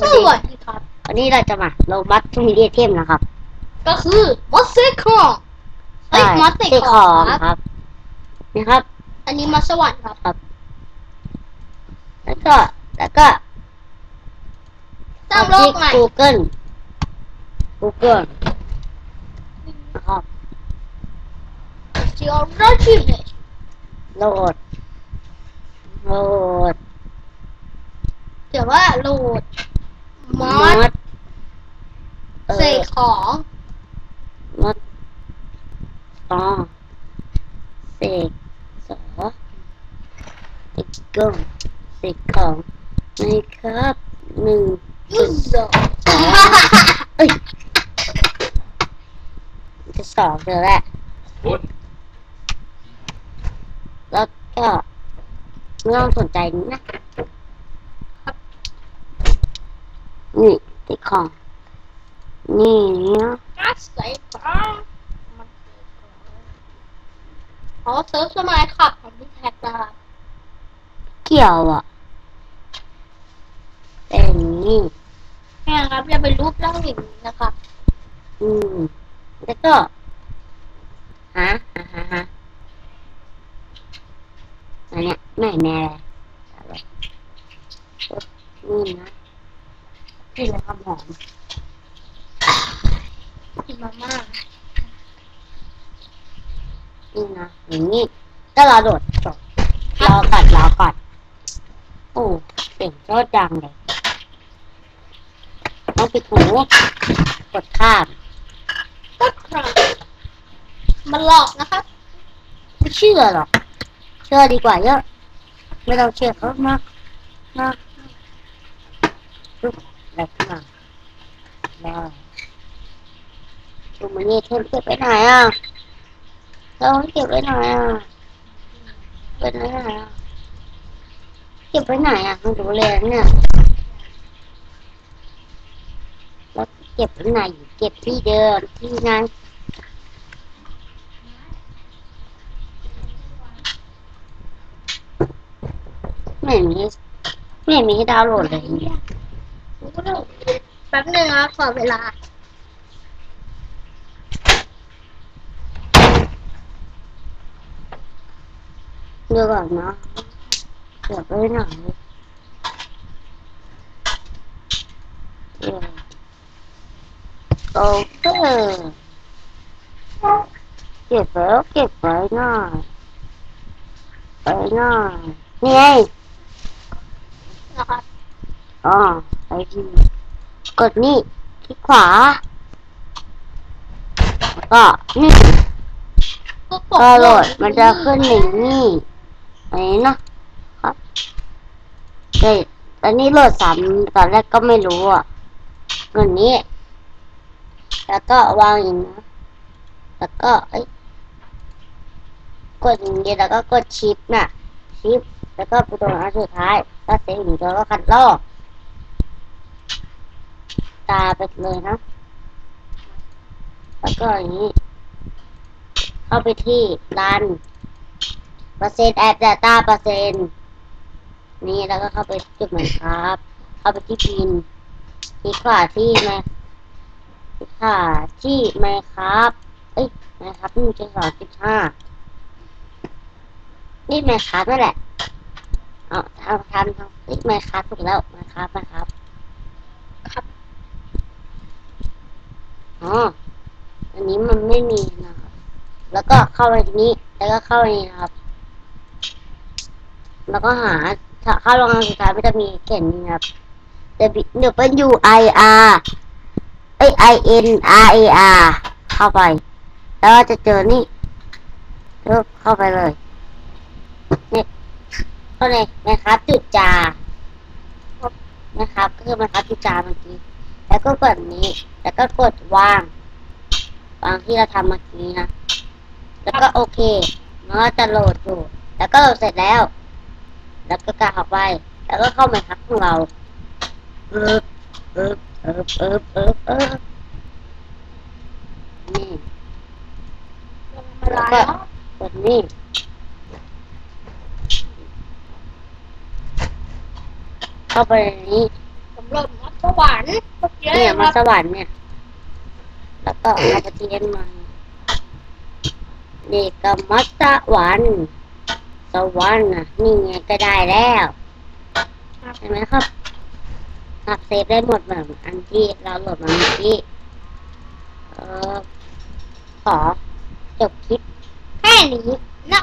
สวัสดีครับ วันนี้เราจะมาโลบัสทูมีเดียเทมนะครับ ก็คือมอสเซคองเอ้ยใช่มอสเซเตะคขอองงครับครับ นี่ครับ อันนี้มาสวรรค์ครับ แล้วก็ แล้วก็สร้างโลกใหม่ที่ Google Google นะครับจิโอโรจิเมจโหลดโหลดเดี๋ยวว่าโหลด มอสดเอเสอกของมดอ๋อเสกสอติกเกิลเสกของนะครับหนึ่งยูโซเอ้ยจะสองเจอแล้วแล้วก็ไม่ต้องสนใจนี้นะ นี่ติดของนี่นะกัสเสกของมันเสกของอ๋อเซิร์ฟสมัยขับของพี่แท็กนะครับเกี่ยวอะเป็นนี่แม่ครับอย่าไปรูปร่างอย่างนี้นะครับอืม แล้วก็ฮะฮะฮะฮะอันเนี้ยไม่แม่อะไรนี่นะ ที่เลยความหอมกินมาม่านี่นะอย่างนี้ก็รอโดดจบรอกัดรอกัดโอ้เสียงโคตรดังเลยต้องปิดหูกดข้ามก็ครับมันหลอกนะครับไม่เชื่อหรอก เชื่อดีกว่าเยอะ ไม่ต้องเชื่อเขามากมาก ปุ๊บอะไรขึ้นมาแล้วดูมันนี่เทมเก็บไปไหนอะเราเก็บไว้ไหนอะเก็บไว้ไหนอะเก็บไว้ไหนอะมันดูแลเนี่ยแล้วเก็บไว้ไหนเก็บที่เดิมที่นั้นไม่มีไม่มีให้ดาวน์โหลดเลย แป๊บหนึ่งนะขอเวลา เดี๋ยวก่อนนะเก็บไว้ไหนเดี๋ยวโอเคเก็บแล้วเก็บไว้หน่อยไว้หน่อยนี่ไงนะครับอ๋อไปที่ กดนี่คลิกขวาก็นี่ก็โหลดมันจะขึ้นอย่งนี้อันนี้นะครับเฮ้ยตอนนี้โหลดสามตอนแรกก็ไม่รู้อะกดนี้ แล้วก็วางอย่างนี้แล้วก็เอ้ยกดอย่างนี้แล้วก็กดชิปน่ะ ชิป แล้วก็ไปตรงอันสุดท้าย ก็เซฟอยู่แล้วก็คัดลอก ตาไปเลยนะ แล้วก็อย่างนี้ เข้าไปที่รันเปอร์เซ็นต์แอดดาต้าเปอร์เซ็นต์นี่แล้วก็เข้าไปจุดเหมือนครับ เข้าไปที่พินคลิกขวาที่แม่คลิกขวาที่แม่ครับเอ้ยแม่ครับนี่จะสอนสิบห้านี่แม่ครับนั่นแหละ เอาทำทำทำนี่แม่ครับถูกแล้วแม่ครับแม่ครับครับ อ๋อ อันนี้มันไม่มีนะครับ แล้วก็เข้าไปที่นี้ แล้วก็เข้าไปนี่นะครับ แล้วก็หา ถ้าเข้าโรงงานสุดท้ายมันจะมีเขียนนี่นะครับ W เดี๋ยวเป็น U I R เอ้ย I N R A R เข้าไป แล้วจะเจอนี่เลือกเข้าไปเลยนี่เข้าในนะครับจุดจานะครับก็คือมันครับจุดจาเมื่อกี้ แล้วก็กดนี้ แล้วก็กดวาง วางที่เราทำเมื่อกี้นะ แล้วก็โอเค มันก็จะโหลดอยู่ แล้วก็โหลดเสร็จแล้ว แล้วก็กางออกไป แล้วก็เข้ามาทักของเราเอิบเอิบเอิบเอิบเอิบเอิบนี่มาลายเนาะกดนี่เข้าไปในนี้ผมหล่นมา สวรรค์เมื่อกี้เนี่ยคมารับสวรรค์เนี่ย แล้วก็เอาไปเทียนมานี่ก็มัสวรรค์สวรรค์นะนี่ไงก็ได้แล้วใช่ไหมครับหักเซฟได้หมดเหมือนอันที่เราโหลดมาเมื่อกี้เออขอจบคลิป แค่นี้นะ